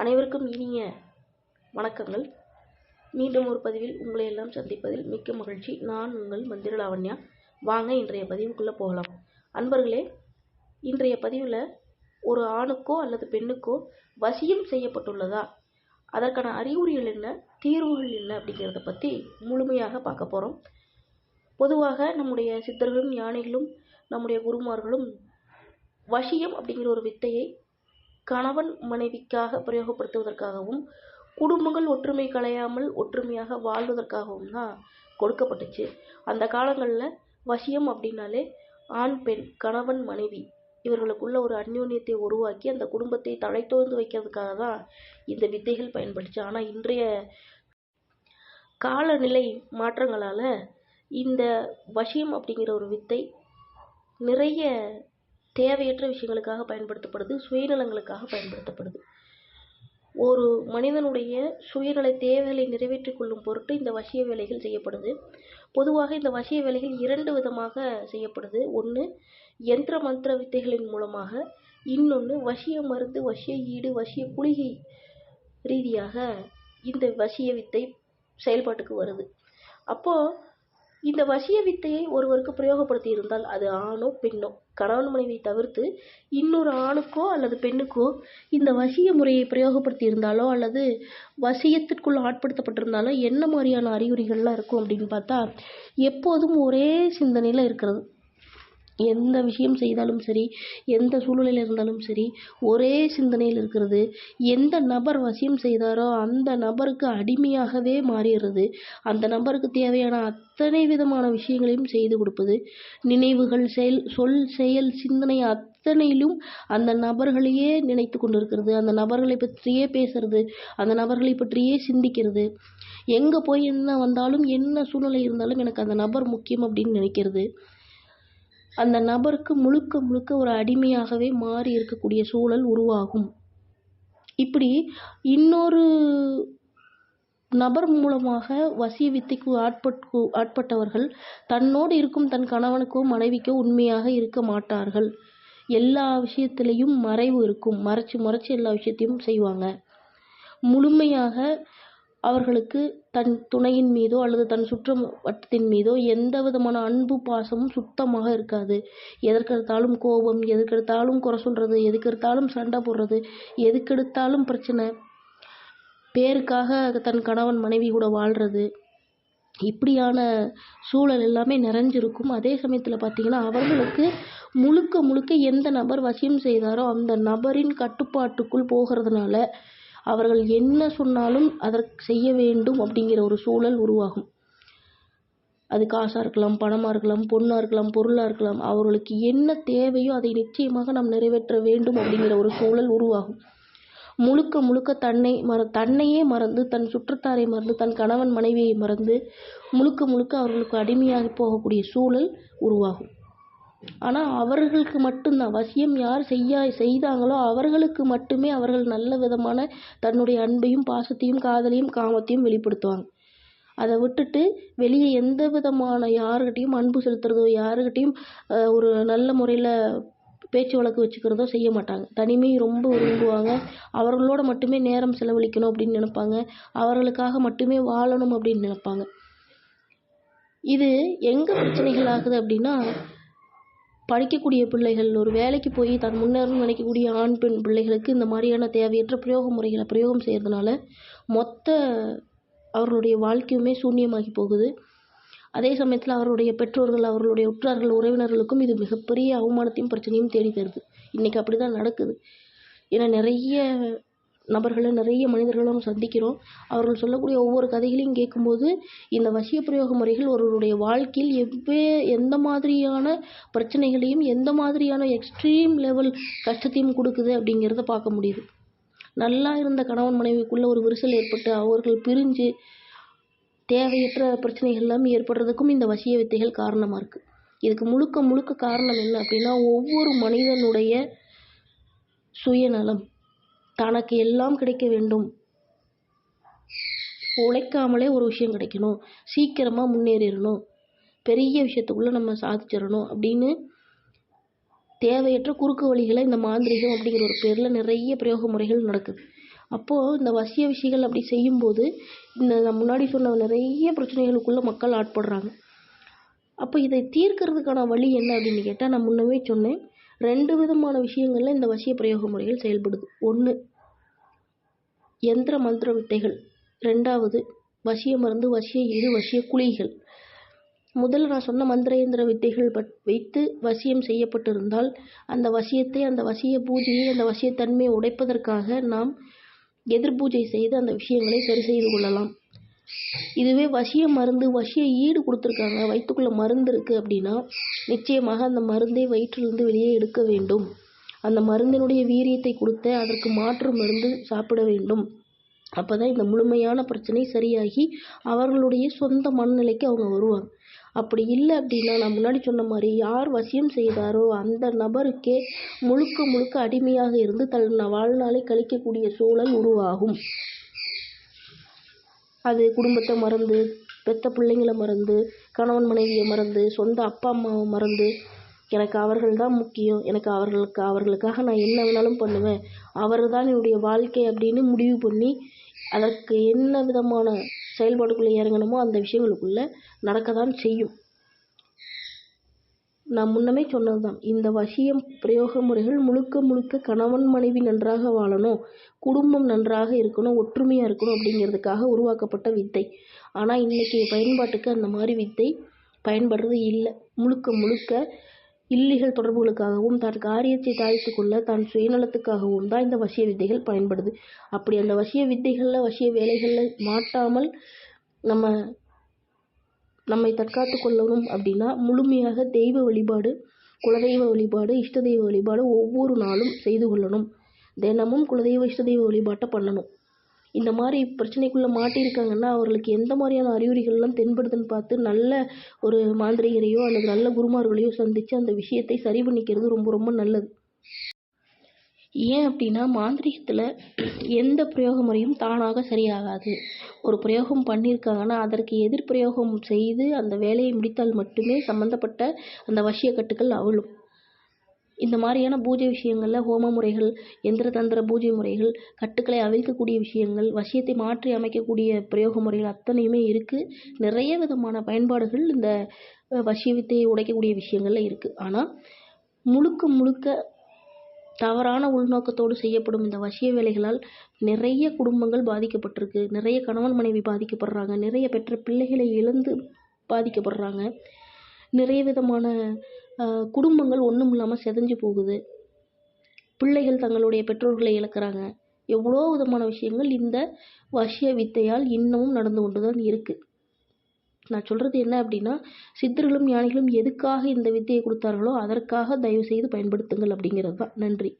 அனைவருக்கும் இனிய வணக்கங்கள். மீண்டும் ஒரு பதிவில் உங்களை எல்லாம் சந்திப்பதில் மிக்க மகிழ்ச்சி. நான் உங்கள் மந்திர லாவண்யா. வாங்க இன்றைய பதிவுக்குள்ளே போகலாம். அன்பர்களே இன்றைய பதிவில் ஒரு ஆணுக்கோ அல்லது பெண்ணுக்கோ வசியம் செய்யப்பட்டுள்ளதா? அதற்கான அறிகுறிகள் என்ன? தீர்வுகள் என்ன? அப்படிங்கிறத பற்றி முழுமையாக பார்க்க போகிறோம் பொதுவாக நம்முடைய சித்தர்களும் ஞானிகளும் நம்முடைய குருமார்களும் வசியம் அப்படிங்கிற ஒரு வித்தையை கணவன் மனைவிக்காக பிரயோகப்படுத்துவதற்காகவும் குடும்பங்கள் ஒற்றுமை கலையாமல் ஒற்றுமையாக வாழ்வதற்காகவும் தான் கொடுக்கப்பட்டுச்சு. அந்த காலங்களில் வசியம் அப்படின்னாலே ஆண் பெண் கணவன் மனைவி இவர்களுக்குள்ள ஒரு அந்யோன்யத்தை உருவாக்கி அந்த குடும்பத்தை தழைத்தோர்ந்து வைக்கிறதுக்காக தான் இந்த வித்தைகள் பயன்படுச்சு ஆனால் இன்றைய காலநிலை மாற்றங்களால் இந்த வசியம் அப்படிங்கிற ஒரு வித்தை நிறைய தேவையற்ற விஷயங்களுக்காக பயன்படுத்தப்படுது சுயநலங்களுக்காக பயன்படுத்தப்படுது. ஒரு மனிதனுடைய சுயநல தேவைகளை நிறைவேற்றிக் கொள்ளும் பொருட்டு இந்த வசிய வேலைகள் செய்யப்படுது. பொதுவாக இந்த வசிய வேலைகள் இரண்டு விதமாக செய்யப்படுது. ஒன்று யந்திர மந்திர வித்தைகளின் மூலமாக இன்னொன்று வசிய மருந்து வசிய ஈடு வசிய குளிகை ரீதியாக இந்த வசிய வித்தை செயல்பாட்டுக்கு வருது. அப்போது இந்த வசிய வித்தையை ஒருவருக்கு பிரயோகப்படுத்தி இருந்தால் அது ஆணோ பெண்ணோ? கணவன் மனைவி தவிர்த்து இன்னொரு ஆணுக்கோ அல்லது பெண்ணுக்கோ இந்த வசிய முறையை பிரயோகப்படுத்தி இருந்தாலோ அல்லது வசியத்திற்குள் ஆட்படுத்தப்பட்டிருந்தாலோ என்ன மாதிரியான அறிகுறிகள்லாம் இருக்கும் அப்படின்னு பார்த்தா எப்போதும் ஒரே சிந்தனையில் இருக்கிறது. எந்த விஷயம் செய்தாலும் சரி எந்த சூழ்நிலையில் இருந்தாலும் சரி ஒரே சிந்தனையில் இருக்கிறது. எந்த நபர் வசியம் செய்தாரோ அந்த நபருக்கு அடிமையாகவே மாறிடுறது. அந்த நபருக்கு தேவையான அத்தனை விதமான விஷயங்களையும் செய்து கொடுப்பது. நினைவுகள் செயல் சொல் செயல் சிந்தனை அத்தனையிலும் அந்த நபர்களையே நினைத்து கொண்டிருக்கிறது. அந்த நபர்களை பற்றியே பேசுறது அந்த நபர்களை பற்றியே சிந்திக்கிறது. எங்கே போய் என்ன வந்தாலும் என்ன சூழ்நிலை இருந்தாலும் எனக்கு அந்த நபர் முக்கியம் அப்படின்னு நினைக்கிறது. அந்த நபருக்கு முழுக்க முழுக்க ஒரு அடிமையாகவே மாறி இருக்கக்கூடிய சூழல் உருவாகும். இப்படி இன்னொரு நபர் மூலமாக வசிய வித்தைக்கு ஆட்பட்டு ஆட்பட்டவர்கள் தன்னோடு இருக்கும் தன் கணவனுக்கோ மனைவிக்கோ உண்மையாக இருக்க மாட்டார்கள். எல்லா விஷயத்திலையும் மறைவு இருக்கும். மறைச்சு மறைச்சு எல்லா விஷயத்தையும் செய்வாங்க. முழுமையாக அவர்களுக்கு தன் துணையின் மீதோ அல்லது தன் சுற்றம் வட்டத்தின் மீதோ எந்த விதமான அன்பு பாசமும் சுத்தமாக இருக்காது. எதற்கெடுத்தாலும் கோபம் எதுக்கெடுத்தாலும் குறை சொல்கிறது எதுக்கெடுத்தாலும் சண்டை போடுறது எதுக்கெடுத்தாலும் பிரச்சனை. பேருக்காக தன் கணவன் மனைவி கூட வாழ்கிறது இப்படியான சூழல் எல்லாமே நிறைஞ்சிருக்கும். அதே சமயத்தில் பார்த்தீங்கன்னா அவர்களுக்கு முழுக்க முழுக்க எந்த நபர் வசியம் செய்தாரோ அந்த நபரின் கட்டுப்பாட்டுக்குள் போகிறதுனால அவர்கள் என்ன சொன்னாலும் அதற்கு செய்ய வேண்டும் அப்படிங்கிற ஒரு சூழல் உருவாகும். அது காசாக இருக்கலாம் பணமாக இருக்கலாம் பொண்ணாக இருக்கலாம் பொருளாக இருக்கலாம் அவர்களுக்கு என்ன தேவையோ அதை நிச்சயமாக நாம் நிறைவேற்ற வேண்டும் அப்படிங்கிற ஒரு சூழல் உருவாகும். முழுக்க முழுக்க தன்னை மற தன்னையே மறந்து தன் சுற்றத்தாரை மறந்து தன் கணவன் மனைவியை மறந்து முழுக்க முழுக்க அவர்களுக்கு அடிமையாகி போகக்கூடிய சூழல் உருவாகும். ஆனால் அவர்களுக்கு மட்டும்தான். வசியம் யார் செய்யா செய்தாங்களோ அவர்களுக்கு மட்டுமே அவர்கள் நல்ல விதமான தன்னுடைய அன்பையும் பாசத்தையும் காதலையும் காமத்தையும் வெளிப்படுத்துவாங்க. அதை விட்டுட்டு வெளியே எந்த விதமான யாருக்கிட்டையும் அன்பு செலுத்துறதோ யாருக்கிட்டையும் ஒரு நல்ல முறையில் பேச்சு வழக்கு வச்சுக்கிறதோ செய்ய மாட்டாங்க. தனிமையை ரொம்ப விரும்புவாங்க. அவர்களோட மட்டுமே நேரம் செலவழிக்கணும் அப்படின்னு நினைப்பாங்க. அவர்களுக்காக மட்டுமே வாழணும் அப்படின்னு நினைப்பாங்க. இது எங்கே பிரச்சனைகள் ஆகுது அப்படின்னா படிக்கக்கூடிய பிள்ளைகள் ஒரு வேலைக்கு போய் தன் முன்னேறும் நினைக்கக்கூடிய ஆண் பெண் பிள்ளைகளுக்கு இந்த மாதிரியான தேவையற்ற பிரயோக முறைகளை பிரயோகம் செய்கிறதுனால மொத்த அவர்களுடைய வாழ்க்கையுமே சூன்யமாகி போகுது. அதே சமயத்தில் அவருடைய பெற்றோர்கள் அவர்களுடைய உற்றார்கள் உறவினர்களுக்கும் இது மிகப்பெரிய அவமானத்தையும் பிரச்சனையும் தேடி தருது இன்றைக்கி அப்படி தான் நடக்குது. ஏன்னா நிறைய நபர்களை நிறைய மனிதர்களும் சந்திக்கிறோம். அவர்கள் சொல்லக்கூடிய ஒவ்வொரு கதைகளையும் கேட்கும்போது இந்த வசிய பிரயோக முறைகள் ஒருவருடைய வாழ்க்கையில் எவ்வே எந்த மாதிரியான பிரச்சனைகளையும் எந்த மாதிரியான எக்ஸ்ட்ரீம் லெவல் கஷ்டத்தையும் கொடுக்குது அப்படிங்கிறத பார்க்க முடியுது. நல்லா இருந்த கணவன் மனைவிக்குள்ளே ஒரு விரிசல் ஏற்பட்டு அவர்கள் பிரிஞ்சு தேவையற்ற பிரச்சனைகள் எல்லாம் ஏற்படுறதுக்கும் இந்த வசிய வித்தைகள் காரணமாக இருக்குது இதுக்கு முழுக்க முழுக்க காரணம் என்ன அப்படின்னா ஒவ்வொரு மனிதனுடைய சுயநலம். தனக்கு எல்லாம் கிடைக்க வேண்டும். உழைக்காமலே ஒரு விஷயம் கிடைக்கணும். சீக்கிரமாக முன்னேறிடணும். பெரிய விஷயத்துக்குள்ளே நம்ம சாதிச்சிடணும் அப்படின்னு தேவையற்ற குறுக்கு வழிகளை இந்த மாந்திரிகம் அப்படிங்கிற ஒரு பேரில் நிறைய பிரயோக முறைகள் நடக்குது. அப்போது இந்த வசிய விஷயங்கள் அப்படி செய்யும்போது இந்த நான் முன்னாடி சொன்ன நிறைய பிரச்சனைகளுக்குள்ளே மக்கள் ஆட்படுறாங்க. அப்போ இதை தீர்க்கிறதுக்கான வழி என்ன அப்படின்னு கேட்டால் நான் முன்னமே சொன்னேன். ரெண்டு விதமான விஷயங்களில் இந்த வசிய பிரயோக முறைகள் செயல்படுது. ஒன்று எந்திர மந்திர வித்தைகள். ரெண்டாவது வசிய மருந்து வசிய ஈடு வசிய குழிகள். முதல்ல நான் சொன்ன மந்திர யந்திர வித்தைகள் பட் வைத்து வசியம் செய்யப்பட்டிருந்தால் அந்த வசியத்தை அந்த வசிய பூஜையை அந்த வசியத்தன்மையை உடைப்பதற்காக நாம் எதிர்பூஜை செய்து அந்த விஷயங்களை சரி செய்து கொள்ளலாம். இதுவே வசிய மருந்து வசிய ஈடு கொடுத்துருக்காங்க. வயிற்றுக்குள்ள மருந்து இருக்குது அப்படின்னா நிச்சயமாக அந்த மருந்தை வயிற்றிலிருந்து வெளியே எடுக்க வேண்டும். அந்த மருந்தினுடைய வீரியத்தை கொடுத்த அதற்கு மாற்று மருந்து சாப்பிட வேண்டும். அப்போ தான் இந்த முழுமையான பிரச்சனை சரியாகி அவர்களுடைய சொந்த மனநிலைக்கு அவங்க வருவாங்க. அப்படி இல்லை அப்படின்னா நான் முன்னாடி சொன்ன மாதிரி யார் வசியம் செய்தாரோ அந்த நபருக்கே முழுக்க முழுக்க அடிமையாக இருந்து தன் வாழ்நாளை கழிக்கக்கூடிய சூழல் உருவாகும். அது குடும்பத்தை மறந்து பெத்த பிள்ளைங்கள மறந்து கணவன் மனைவியை மறந்து சொந்த அப்பா அம்மாவை மறந்து எனக்கு அவர்கள் தான் முக்கியம். எனக்கு அவர்களுக்கு அவர்களுக்காக நான் என்ன வேணாலும் பண்ணுவேன். அவர் தான் என்னுடைய வாழ்க்கை அப்படின்னு முடிவு பண்ணி அதற்கு என்ன விதமான செயல்பாடுக்குள்ளே இறங்கணுமோ அந்த விஷயங்களுக்குள்ள நடக்க தான் செய்யும். நான் முன்னமே சொன்னது தான் இந்த வசியம் பிரயோக முறைகள் முழுக்க முழுக்க கணவன் மனைவி நன்றாக வாழணும் குடும்பம் நன்றாக இருக்கணும் ஒற்றுமையாக இருக்கணும் அப்படிங்கிறதுக்காக உருவாக்கப்பட்ட வித்தை. ஆனால் இன்றைக்கி பயன்பாட்டுக்கு அந்த மாதிரி வித்தை பயன்படுறது இல்லை. முழுக்க முழுக்க இல்லிகள் தொடர்புகளுக்காகவும் தான் காரியத்தை தாய்த்து கொள்ள தான் சுயநலத்துக்காகவும் தான் இந்த வசிய வித்தைகள் பயன்படுது. அப்படி அந்த வசிய வித்தைகளில் வசிய வேலைகளில் மாட்டாமல் நம்ம நம்மை தற்காத்து கொள்ளணும் அப்படின்னா முழுமையாக தெய்வ வழிபாடு குலதெய்வ வழிபாடு இஷ்ட தெய்வ வழிபாடு ஒவ்வொரு நாளும் செய்து கொள்ளணும். தினமும் குலதெய்வ இஷ்ட தெய்வ வழிபாட்டை பண்ணணும். இந்த மாதிரி பிரச்சனைக்குள்ளே மாட்டியிருக்காங்கன்னா அவர்களுக்கு எந்த மாதிரியான அறிகுறிகள்லாம் தென்படுதுன்னு பார்த்து நல்ல ஒரு மாந்திரிகரையோ அல்லது நல்ல குருமார்களையோ சந்தித்து அந்த விஷயத்தை சரி பண்ணிக்கிறது ரொம்ப ரொம்ப நல்லது. ஏன் அப்படின்னா மாந்திரீகத்தில் எந்த பிரயோக முறையும் தானாக சரியாகாது. ஒரு பிரயோகம் பண்ணியிருக்காங்கன்னா அதற்கு எதிர் பிரயோகம் செய்து அந்த வேலையை முடித்தால் மட்டுமே சம்மந்தப்பட்ட அந்த வசியக்கட்டுகள் அவிழும். இந்த மாதிரியான பூஜை விஷயங்களில் ஹோம முறைகள் எந்திர தந்திர பூஜை முறைகள் கட்டுக்களை அவிழ்க்கக்கூடிய விஷயங்கள் வசியத்தை மாற்றி அமைக்கக்கூடிய பிரயோக முறைகள் அத்தனையுமே இருக்குது நிறைய விதமான பயன்பாடுகள் இந்த வசியத்தை உடைக்கக்கூடிய விஷயங்கள்ல இருக்குது ஆனால் முழுக்க முழுக்க தவறான உள்நோக்கத்தோடு செய்யப்படும் இந்த வசிய வேலைகளால் நிறைய குடும்பங்கள் பாதிக்கப்பட்டிருக்கு. நிறைய கணவன் மனைவி பாதிக்கப்படுறாங்க. நிறைய பெற்ற பிள்ளைகளை இழந்து பாதிக்கப்படுறாங்க. நிறைய விதமான குடும்பங்கள் ஒன்றும் இல்லாமல் செதஞ்சு போகுது. பிள்ளைகள் தங்களுடைய பெற்றோர்களை இழக்கிறாங்க. எவ்வளோ விதமான விஷயங்கள் இந்த வசிய வித்தையால் இன்னமும் நடந்து கொண்டு தான் இருக்குது நான் சொல்கிறது என்ன அப்படின்னா சித்தர்களும் ஞானிகளும் எதுக்காக இந்த வித்தையை கொடுத்தார்களோ அதற்காக தயவு செய்து பயன்படுத்துங்கள் அப்படிங்கிறது தான் நன்றி.